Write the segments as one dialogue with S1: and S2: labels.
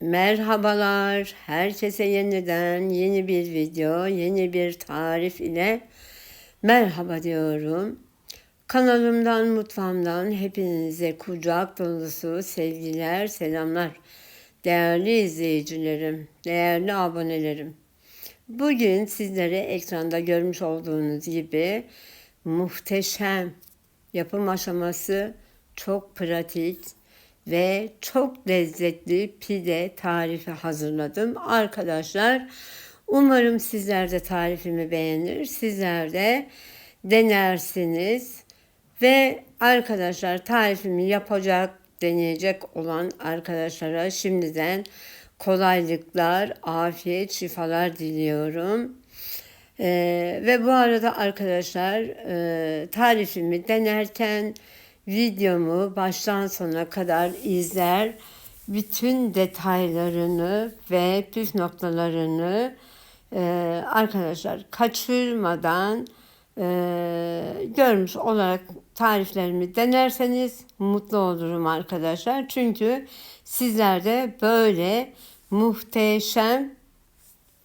S1: Merhabalar, herkese yeniden yeni bir video, yeni bir tarif ile merhaba diyorum. Kanalımdan, mutfağımdan hepinize kucak dolusu sevgiler, selamlar. Değerli izleyicilerim, değerli abonelerim. Bugün sizlere ekranda görmüş olduğunuz gibi muhteşem yapım aşaması çok pratik, ve çok lezzetli pide tarifi hazırladım. Arkadaşlar umarım sizler de tarifimi beğenir. Sizler de denersiniz. Ve arkadaşlar tarifimi yapacak, deneyecek olan arkadaşlara şimdiden kolaylıklar, afiyet, şifalar diliyorum. Ee, ve bu arada arkadaşlar e, tarifimi denerken videomu baştan sona kadar izler, bütün detaylarını ve püf noktalarını e, arkadaşlar kaçırmadan e, görmüş olarak tariflerimi denerseniz mutlu olurum arkadaşlar. Çünkü sizler de böyle muhteşem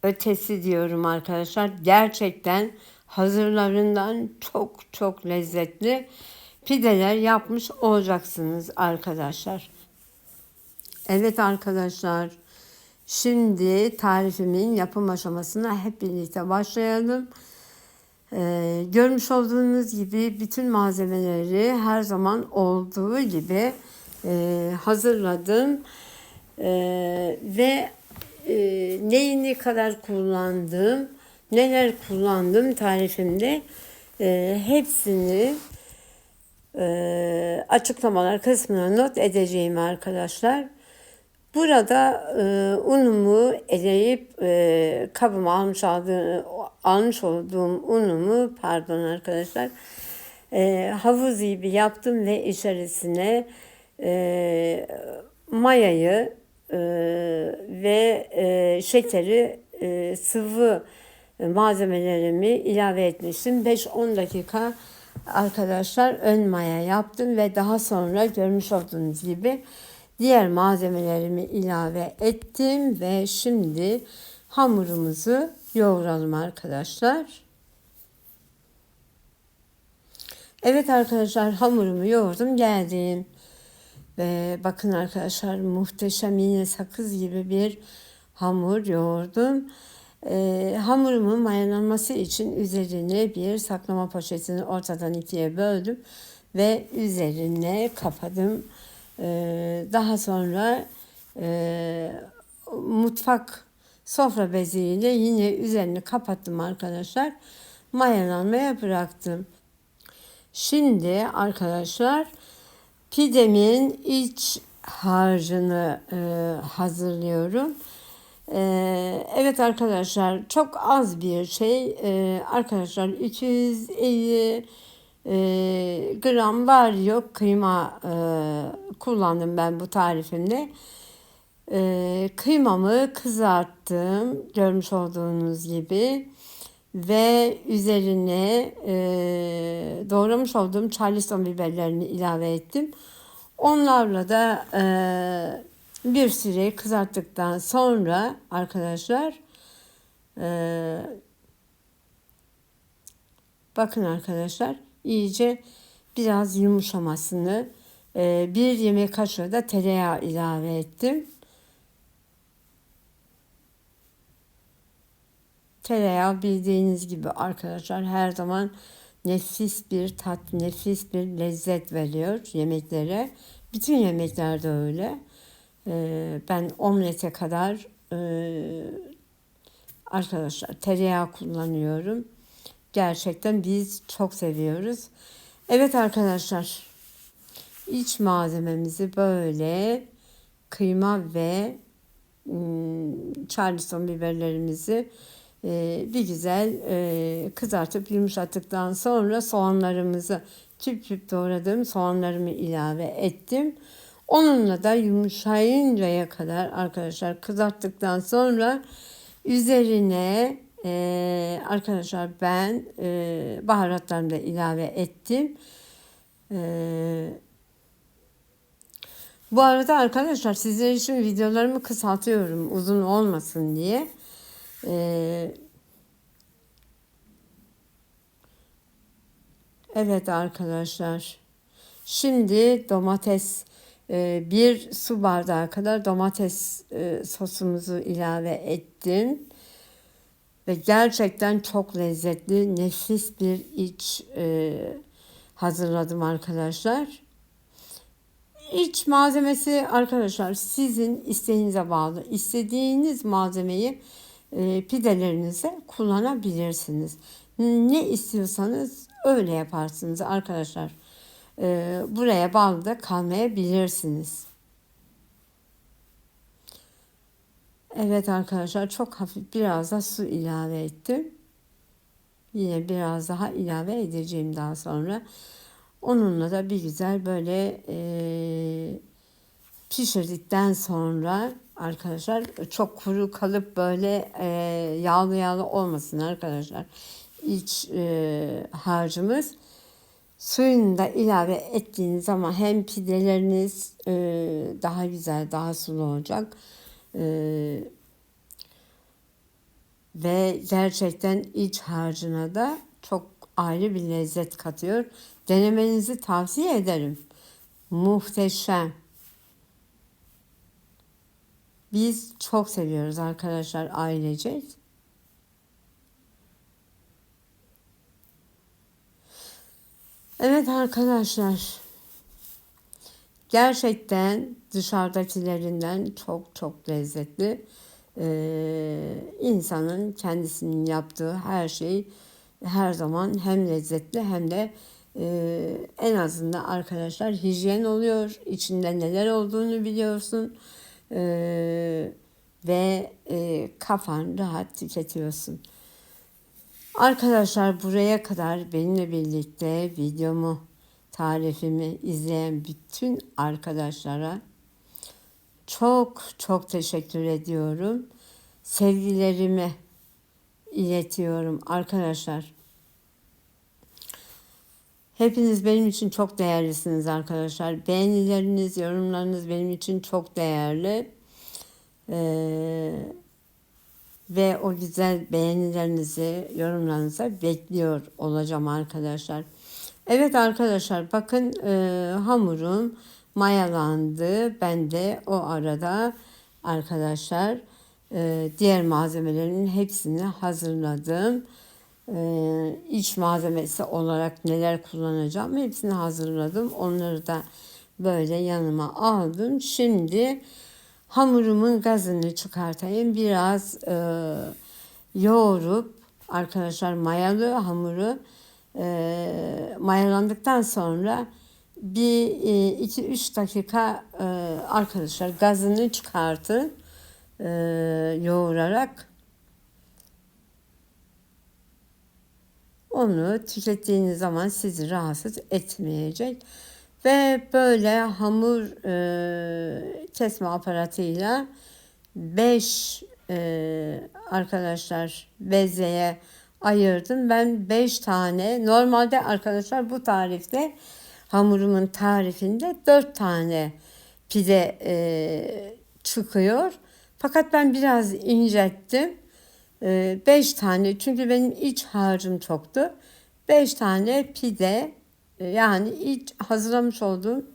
S1: ötesi diyorum arkadaşlar. Gerçekten hazırlarından çok çok lezzetli pideler yapmış olacaksınız arkadaşlar. Evet arkadaşlar. Şimdi tarifimin yapım aşamasına hep birlikte başlayalım. Ee, görmüş olduğunuz gibi bütün malzemeleri her zaman olduğu gibi e, hazırladım. E, ve e, neyi ne kadar kullandım, neler kullandım tarifimde e, hepsini e, açıklamalar kısmına not edeceğim arkadaşlar. Burada e, unumu eleyip e, kabıma almış, almış olduğum unumu pardon arkadaşlar e, havuz gibi yaptım ve içerisine e, mayayı e, ve e, şekeri e, sıvı malzemelerimi ilave etmiştim. 5-10 dakika arkadaşlar ön maya yaptım ve daha sonra görmüş olduğunuz gibi diğer malzemelerimi ilave ettim ve şimdi hamurumuzu yoğuralım arkadaşlar. Evet arkadaşlar hamurumu yoğurdum geldim. Ve bakın arkadaşlar muhteşem yine sakız gibi bir hamur yoğurdum. E, hamurumun mayalanması için üzerine bir saklama poşetini ortadan ikiye böldüm ve üzerine kapadım. E, daha sonra e, mutfak sofra beziyle yine üzerini kapattım arkadaşlar. Mayalanmaya bıraktım. Şimdi arkadaşlar pidemin iç harcını e, hazırlıyorum. Ee, evet arkadaşlar çok az bir şey. Ee, arkadaşlar 250 e, gram var yok kıyma e, kullandım ben bu tarifimde. E, kıymamı kızarttım görmüş olduğunuz gibi ve üzerine e, doğramış olduğum charleston biberlerini ilave ettim. Onlarla da bir süre kızarttıktan sonra arkadaşlar e, bakın arkadaşlar iyice biraz yumuşamasını e, bir yemek kaşığı da tereyağı ilave ettim. Tereyağı bildiğiniz gibi arkadaşlar her zaman nefis bir tat, nefis bir lezzet veriyor yemeklere. Bütün yemeklerde öyle. Ee, ben omlete kadar e, arkadaşlar tereyağı kullanıyorum. Gerçekten biz çok seviyoruz. Evet arkadaşlar iç malzememizi böyle kıyma ve hmm, charleston biberlerimizi e, bir güzel e, kızartıp yumuşattıktan sonra soğanlarımızı küp küp doğradığım soğanlarımı ilave ettim. Onunla da yumuşayıncaya kadar arkadaşlar kızarttıktan sonra üzerine e, arkadaşlar ben e, baharatlarını da ilave ettim. E, Bu arada arkadaşlar sizler için videolarımı kısaltıyorum uzun olmasın diye. Ee, evet arkadaşlar. Şimdi domates bir su bardağı kadar domates e, sosumuzu ilave ettim. Ve gerçekten çok lezzetli, nefis bir iç e, hazırladım arkadaşlar. İç malzemesi arkadaşlar sizin isteğinize bağlı. İstediğiniz malzemeyi e, pidelerinize kullanabilirsiniz. Ne istiyorsanız öyle yaparsınız arkadaşlar. E, buraya bağlı da kalmayabilirsiniz. Evet arkadaşlar çok hafif biraz da su ilave ettim. Yine biraz daha ilave edeceğim daha sonra. Onunla da bir güzel böyle e, pişirdikten sonra arkadaşlar çok kuru kalıp böyle e, yağlı yağlı olmasın arkadaşlar. İç e, harcımız suyunu da ilave ettiğiniz zaman hem pideleriniz e, daha güzel daha sulu olacak. E, ve gerçekten iç harcına da çok ayrı bir lezzet katıyor. Denemenizi tavsiye ederim. Muhteşem. Biz çok seviyoruz arkadaşlar ailecek. Evet arkadaşlar. Gerçekten dışarıdakilerinden çok çok lezzetli. Ee, insanın kendisinin yaptığı her şey her zaman hem lezzetli hem de e, en azından arkadaşlar hijyen oluyor. İçinde neler olduğunu biliyorsun. E, ve e, kafan rahat tüketiyorsun. Arkadaşlar buraya kadar benimle birlikte videomu, tarifimi izleyen bütün arkadaşlara çok çok teşekkür ediyorum. Sevgilerimi iletiyorum arkadaşlar. Hepiniz benim için çok değerlisiniz arkadaşlar. Beğenileriniz, yorumlarınız benim için çok değerli. Ee, ve o güzel beğenilerinizi, yorumlarınızı bekliyor olacağım arkadaşlar. Evet arkadaşlar bakın e, hamurum mayalandı. Ben de o arada arkadaşlar e, diğer malzemelerin hepsini hazırladım. E, iç malzemesi olarak neler kullanacağım hepsini hazırladım. Onları da böyle yanıma aldım. Şimdi hamurumun gazını çıkartayım. Biraz e, yoğurup arkadaşlar mayalı hamuru e, mayalandıktan sonra bir e, iki üç dakika e, arkadaşlar gazını çıkartın e, yoğurarak onu tükettiğiniz zaman sizi rahatsız etmeyecek. Ve böyle hamur e, kesme aparatıyla 5 e, arkadaşlar bezeye ayırdım. Ben 5 tane normalde arkadaşlar bu tarifte hamurumun tarifinde 4 tane pide e, çıkıyor. Fakat ben biraz incelttim. 5 ee, tane çünkü benim iç harcım çoktu. 5 tane pide e, yani iç hazırlamış olduğum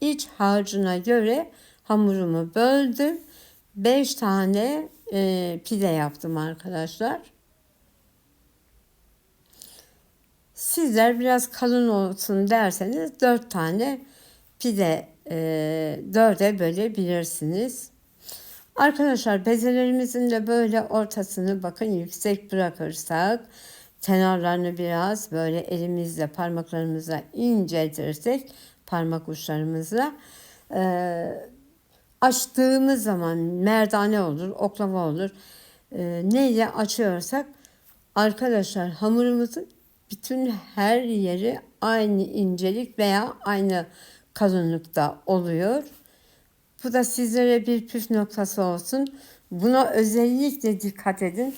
S1: iç harcına göre hamurumu böldüm. 5 tane e, pide yaptım arkadaşlar. Sizler biraz kalın olsun derseniz 4 tane pide e, 4'e bölebilirsiniz. Arkadaşlar bezelerimizin de böyle ortasını bakın yüksek bırakırsak kenarlarını biraz böyle elimizle parmaklarımızla inceltirsek parmak uçlarımızla e, açtığımız zaman merdane olur, oklava olur. E, neyle açıyorsak arkadaşlar hamurumuzun bütün her yeri aynı incelik veya aynı kalınlıkta oluyor. Bu da sizlere bir püf noktası olsun. Buna özellikle dikkat edin.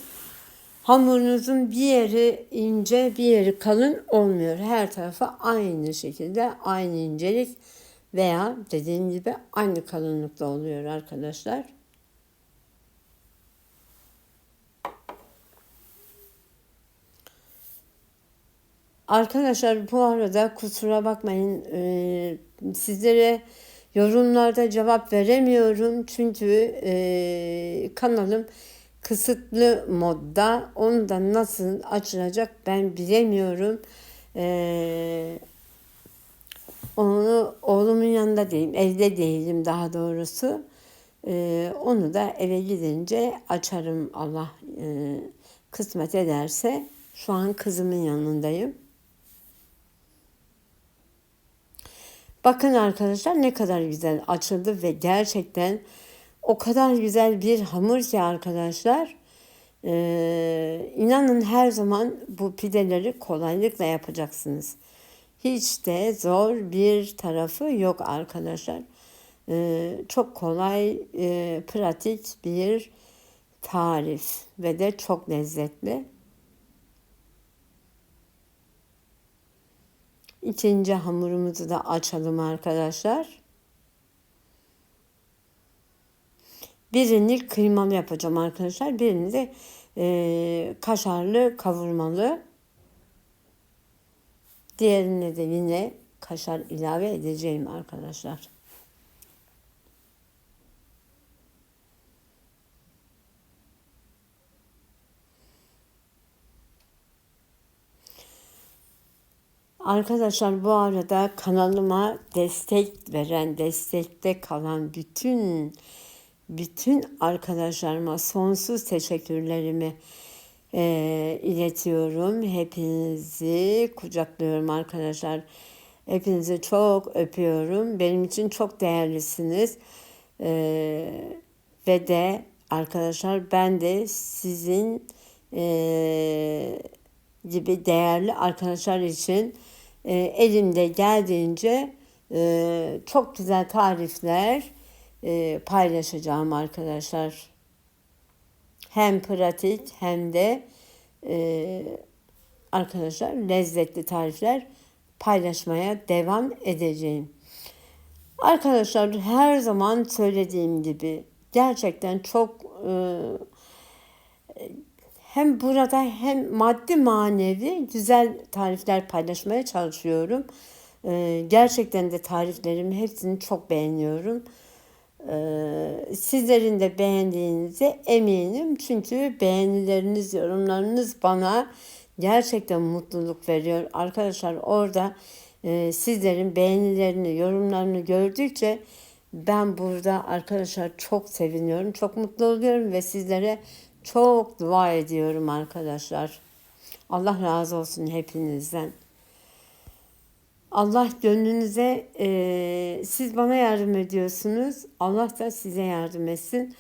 S1: Hamurunuzun bir yeri ince, bir yeri kalın olmuyor. Her tarafa aynı şekilde, aynı incelik veya dediğim gibi aynı kalınlıkta oluyor arkadaşlar. Arkadaşlar bu arada kusura bakmayın e, sizlere yorumlarda cevap veremiyorum çünkü e, kanalım kısıtlı modda onu da nasıl açılacak ben bilemiyorum. E, onu oğlumun yanında değilim evde değilim daha doğrusu. E, onu da eve gidince açarım Allah e, kısmet ederse. Şu an kızımın yanındayım. Bakın arkadaşlar ne kadar güzel açıldı ve gerçekten o kadar güzel bir hamur ki arkadaşlar. Ee, inanın her zaman bu pideleri kolaylıkla yapacaksınız. Hiç de zor bir tarafı yok arkadaşlar. Ee, çok kolay, e, pratik bir tarif ve de çok lezzetli. İkinci hamurumuzu da açalım arkadaşlar. Birini kıymalı yapacağım arkadaşlar. Birini de e, kaşarlı kavurmalı. Diğerine de yine kaşar ilave edeceğim arkadaşlar. Arkadaşlar bu arada kanalıma destek veren, destekte kalan bütün bütün arkadaşlarıma sonsuz teşekkürlerimi e, iletiyorum. Hepinizi kucaklıyorum arkadaşlar. Hepinizi çok öpüyorum. Benim için çok değerlisiniz. E, ve de arkadaşlar ben de sizin e, gibi değerli arkadaşlar için e, elimde geldiğince e, çok güzel tarifler e, paylaşacağım arkadaşlar. Hem pratik hem de e, arkadaşlar lezzetli tarifler paylaşmaya devam edeceğim. Arkadaşlar her zaman söylediğim gibi gerçekten çok e, hem burada hem maddi manevi güzel tarifler paylaşmaya çalışıyorum. Ee, gerçekten de tariflerimi hepsini çok beğeniyorum. Ee, sizlerin de beğendiğinize eminim. Çünkü beğenileriniz, yorumlarınız bana gerçekten mutluluk veriyor. Arkadaşlar orada e, sizlerin beğenilerini, yorumlarını gördükçe ben burada arkadaşlar çok seviniyorum, çok mutlu oluyorum ve sizlere çok dua ediyorum arkadaşlar. Allah razı olsun hepinizden. Allah gönlünüze e, siz bana yardım ediyorsunuz. Allah da size yardım etsin.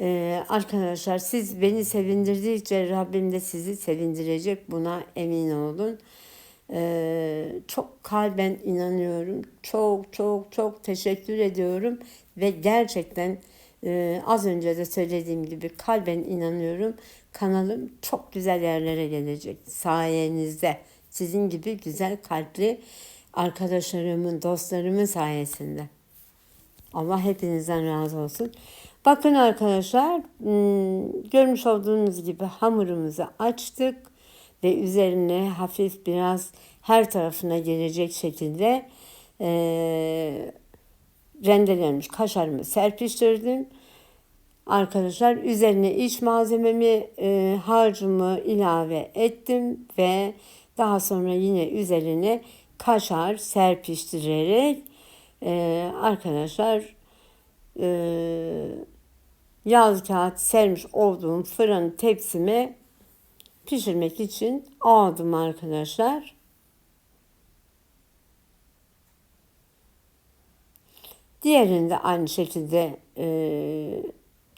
S1: E, arkadaşlar siz beni sevindirdikçe Rabbim de sizi sevindirecek. Buna emin olun. E, çok kalben inanıyorum. Çok çok çok teşekkür ediyorum. Ve gerçekten ee, az önce de söylediğim gibi kalben inanıyorum. Kanalım çok güzel yerlere gelecek sayenizde. Sizin gibi güzel kalpli arkadaşlarımın, dostlarımın sayesinde. Allah hepinizden razı olsun. Bakın arkadaşlar, hmm, görmüş olduğunuz gibi hamurumuzu açtık ve üzerine hafif biraz her tarafına gelecek şekilde e, rendelenmiş kaşarımı serpiştirdim. Arkadaşlar üzerine iç malzememi e, harcımı ilave ettim ve daha sonra yine üzerine kaşar serpiştirerek e, arkadaşlar e, yağlı kağıt sermiş olduğum fırın tepsime pişirmek için aldım arkadaşlar. Diğerini de aynı şekilde e,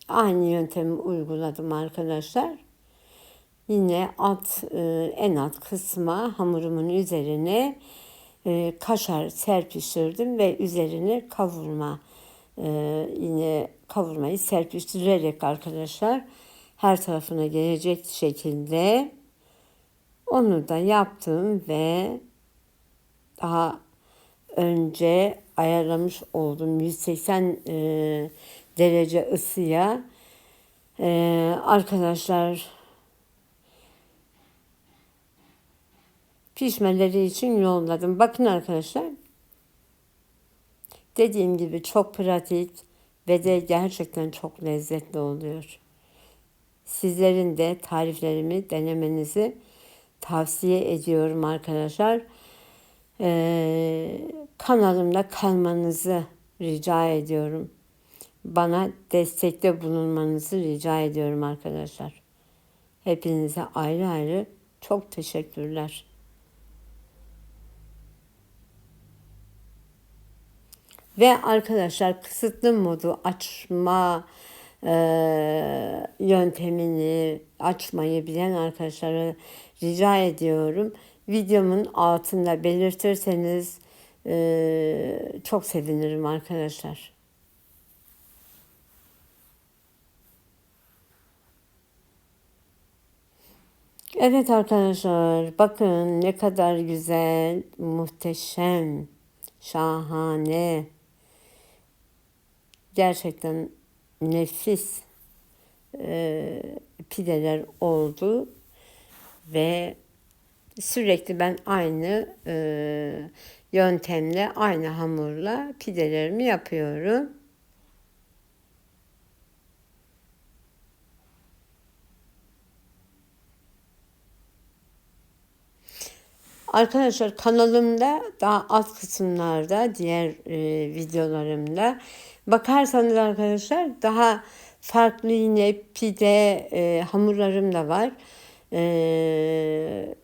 S1: aynı yöntemi uyguladım arkadaşlar. Yine alt e, en alt kısma hamurumun üzerine e, kaşar serpiştirdim ve üzerine kavurma e, yine kavurmayı serpiştirerek arkadaşlar her tarafına gelecek şekilde onu da yaptım ve daha önce ayarlamış olduğum 180 e, derece ısıya. Arkadaşlar pişmeleri için yolladım. Bakın arkadaşlar. Dediğim gibi çok pratik ve de gerçekten çok lezzetli oluyor. Sizlerin de tariflerimi denemenizi tavsiye ediyorum arkadaşlar. Ee, kanalımda kalmanızı rica ediyorum. Bana destekte bulunmanızı rica ediyorum arkadaşlar. Hepinize ayrı ayrı çok teşekkürler. Ve arkadaşlar kısıtlı modu açma e, yöntemini açmayı bilen arkadaşlara rica ediyorum. Videomun altında belirtirseniz e, çok sevinirim arkadaşlar. Evet arkadaşlar bakın ne kadar güzel, muhteşem, şahane. Gerçekten nefis e, pideler oldu ve sürekli ben aynı e, yöntemle, aynı hamurla pidelerimi yapıyorum. Arkadaşlar kanalımda daha alt kısımlarda diğer e, videolarımda bakarsanız arkadaşlar daha farklı yine pide e, hamurlarım da var. E,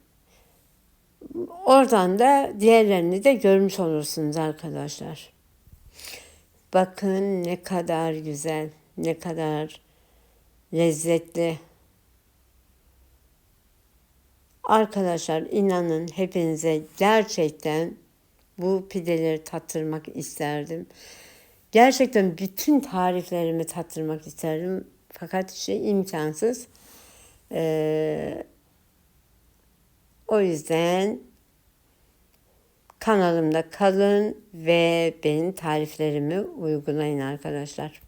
S1: oradan da diğerlerini de görmüş olursunuz arkadaşlar. Bakın ne kadar güzel, ne kadar lezzetli. Arkadaşlar inanın hepinize gerçekten bu pideleri tattırmak isterdim. Gerçekten bütün tariflerimi tattırmak isterdim. Fakat işte imkansız. Ee, o yüzden kanalımda kalın ve benim tariflerimi uygulayın arkadaşlar.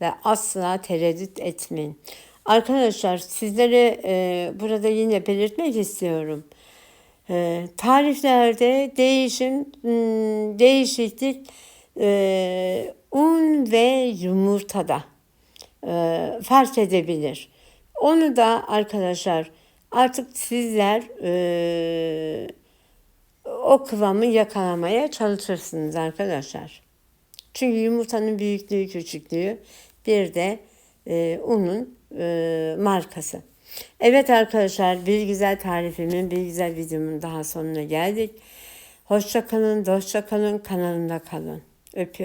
S1: Ve asla tereddüt etmeyin. Arkadaşlar sizlere e, burada yine belirtmek istiyorum. E, tariflerde değişim, hmm, değişiklik e, un ve yumurtada e, fark edebilir. Onu da arkadaşlar artık sizler e, o kıvamı yakalamaya çalışırsınız arkadaşlar. Çünkü yumurtanın büyüklüğü, küçüklüğü bir de e, unun e, markası. Evet arkadaşlar bir güzel tarifimin, bir güzel videomun daha sonuna geldik. Hoşça kalın, dostça kalın, kanalımda kalın. Öpüyorum.